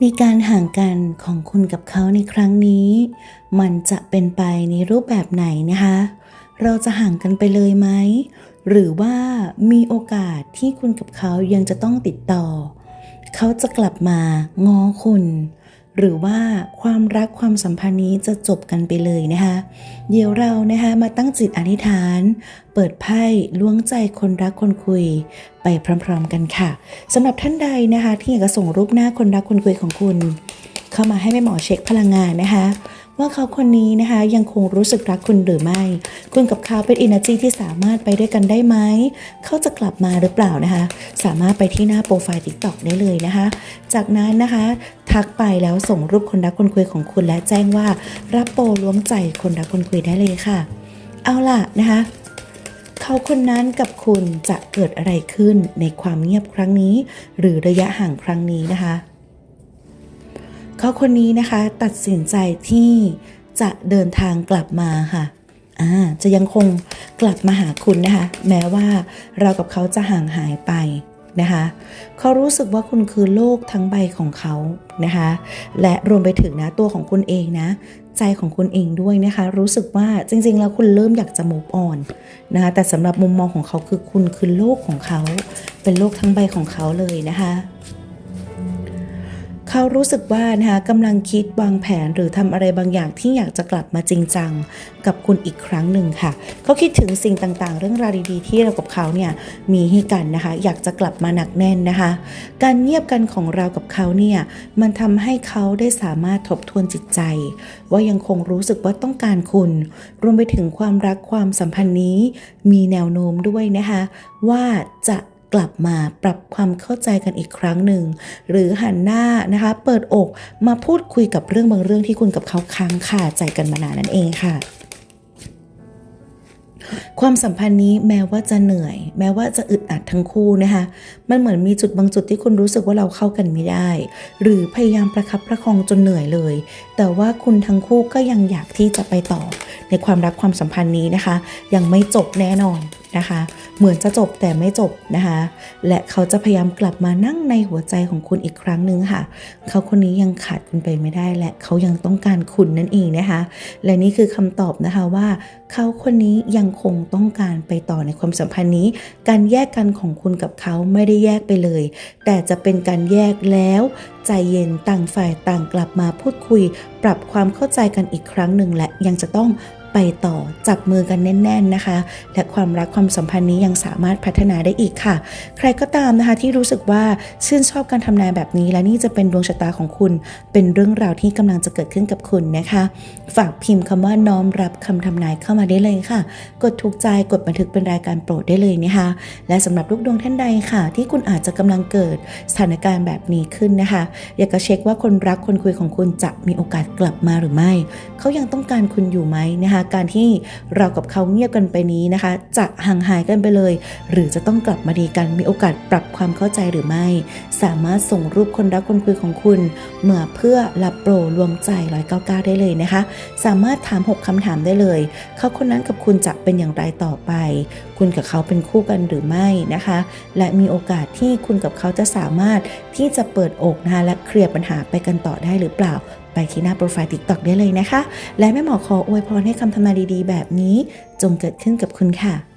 ในการห่างกันของคุณกับเขาในครั้งนี้ มันจะเป็นไปในรูปแบบไหนนะคะ เราจะห่างกันไปเลยไหม หรือว่ามีโอกาสที่คุณกับเขายังจะต้องติดต่อ เขาจะกลับมาง้อคุณ หรือว่าความรักความสัมพันธ์นี้จะจบกันไปเลยนะคะ เดี๋ยวเรานะคะมาตั้งจิตอธิษฐาน เปิดไพ่ล้วงใจคนรักคนคุย ไปพร้อมๆกันค่ะสำหรับท่านใดนะคะ ที่อยากจะส่งรูปหน้าคนรักคนคุยของคุณ เข้ามาให้แม่หมอเช็คพลังงานนะคะ ว่าเขาคนนี้นะคะยังคงรู้สึกรักคุณหรือไม่ คุณกับเขาเป็นอิน e r จีที่สามารถไปด้วยกันได้ไหมเขาจะกลับมาหรือเปล่านะคะ สามารถไปที่หน้าโปรไฟล์ TikTok ได้เลยนะคะ จากนั้นนะคะ ทักไปแล้วส่งรูปคนรักคนคุยของคุณและแจ้งว่า รับโปรล้วงใจคนรักคนคุยได้เลยค่ะ เอาล่ะนะคะเขาคนนั้นกับคุณจะเกิดอะไรขึ้นในความเงียบครั้งนี้ หรือระยะห่างครั้งนี้นะคะเขาคนนี้นะคะตัดสินใจที่จะเดินทางกลับมาค่ะอ่าจะยังคงกลับมาหาคุณนะคะ แม้ว่าเรากับเขาจะห่างหายไป นะคะเขารู้สึกว่าคุณคือโลกทั้งใบของเขานะคะและรวมไปถึงนะตัวของคุณเองนะ ใจของคุณเองด้วยนะคะ รู้สึกว่าจริงๆ แล้วคุณเริ่มอยากจะ move on นะคะแต่สำหรับมุมมองของเขาคือคุณคือโลกของเขา เป็นโลกทั้งใบของเขาเลยนะคะ เขารู้สึกว่านะคะกำลังคิดวางแผนหรือทำอะไรบางอย่างที่อยากจะกลับมาจริงจังกับคุณอีกครั้งหนึ่งค่ะ เขาคิดถึงสิ่งต่างๆ เรื่องราวดีๆ ที่เรากับเขาเนี่ยมีให้กันนะคะ อยากจะกลับมาหนักแน่นนะคะ การเงียบกันของเรากับเขาเนี่ยมันทำให้เขาได้สามารถทบทวนจิตใจ ว่ายังคงรู้สึกว่าต้องการคุณ รวมไปถึงความรักความสัมพันธ์นี้ มีแนวโน้มด้วยนะคะ ว่าจะ กลับมาปรับความเข้าใจกันอีกครั้งหนึ่ง หรือหันหน้านะคะ เปิดอกมาพูดคุยกับเรื่องบางเรื่องที่คุณกับเขาค้างคาใจกันมานานนั่นเองค่ะความสัมพันธ์นี้แม้ว่าจะเหนื่อย แม้ว่าจะอึดอัดทั้งคู่นะคะมันเหมือนมีจุดบางจุดที่คุณรู้สึกว่าเราเข้ากันไม่ได้ หรือพยายามประคับประคองจนเหนื่อยเลย แต่ว่าคุณทั้งคู่ก็ยังอยากที่จะไปต่อ ในความรักความสัมพันธ์นี้นะคะ ยังไม่จบแน่นอนนะคะ เหมือนจะจบแต่ไม่จบนะคะ และเขาจะพยายามกลับมานั่งในหัวใจของคุณอีกครั้งหนึ่งค่ะ เขาคนนี้ยังขาดคุณไปไม่ได้และเขายังต้องการคุณนั่นเองนะคะ และนี่คือคำตอบนะคะว่า เขาคนนี้ยังคงต้องการไปต่อในความสัมพันธ์นี้ การแยกกันของคุณกับเขาไม่ได้แยกไปเลย แต่จะเป็นการแยกแล้วใจเย็นต่างฝ่ายต่างกลับมาพูดคุย ปรับความเข้าใจกันอีกครั้งหนึ่งและยังจะต้อง ไปต่อจับมือกันแน่น ๆนะคะ และความรักความสัมพันธ์นี้ยังสามารถพัฒนาได้อีกค่ะ ใครก็ตามนะคะที่รู้สึกว่าชื่นชอบการทำนายแบบนี้และนี่จะเป็นดวงชะตาของคุณ เป็นเรื่องราวที่กำลังจะเกิดขึ้นกับคุณนะคะ ฝากพิมพ์คำว่าน้อมรับคำทำนายเข้ามาได้เลยค่ะ กดถูกใจกดบันทึกเป็นรายการโปรดได้เลยนะคะ และสำหรับลูกดวงท่านใดค่ะ ที่คุณอาจจะกำลังเกิดสถานการณ์แบบนี้ขึ้นนะคะ อยากจะเช็คว่าคนรักคนคุยของคุณจะมีโอกาสกลับมาหรือไม่ เขายังต้องการคุณอยู่ไหมนะคะการที่เรากับเขาเงียบกันไปนี้นะคะ จะห่างหายกันไปเลย หรือจะต้องกลับมาดีกันมีโอกาสปรับความเข้าใจหรือไม่ สามารถส่งรูปคนรักคนคุยของคุณมาเพื่อรับโปรรวมใจ 199 ได้เลยนะคะ สามารถถาม 6คำถามได้เลย เขาคนนั้นกับคุณจะเป็นอย่างไรต่อไป คุณกับเขาเป็นคู่กันหรือไม่นะคะ และมีโอกาสที่คุณกับเขาจะสามารถที่จะเปิดอกนะคะและเคลียร์ปัญหาไปกันต่อได้หรือเปล่า ไปที่หน้าโปรไฟล์ TikTok ได้เลยนะคะ และแม่หมอขออวยพรให้คำทำนายดีๆ แบบนี้ จงเกิดขึ้นกับคุณค่ะ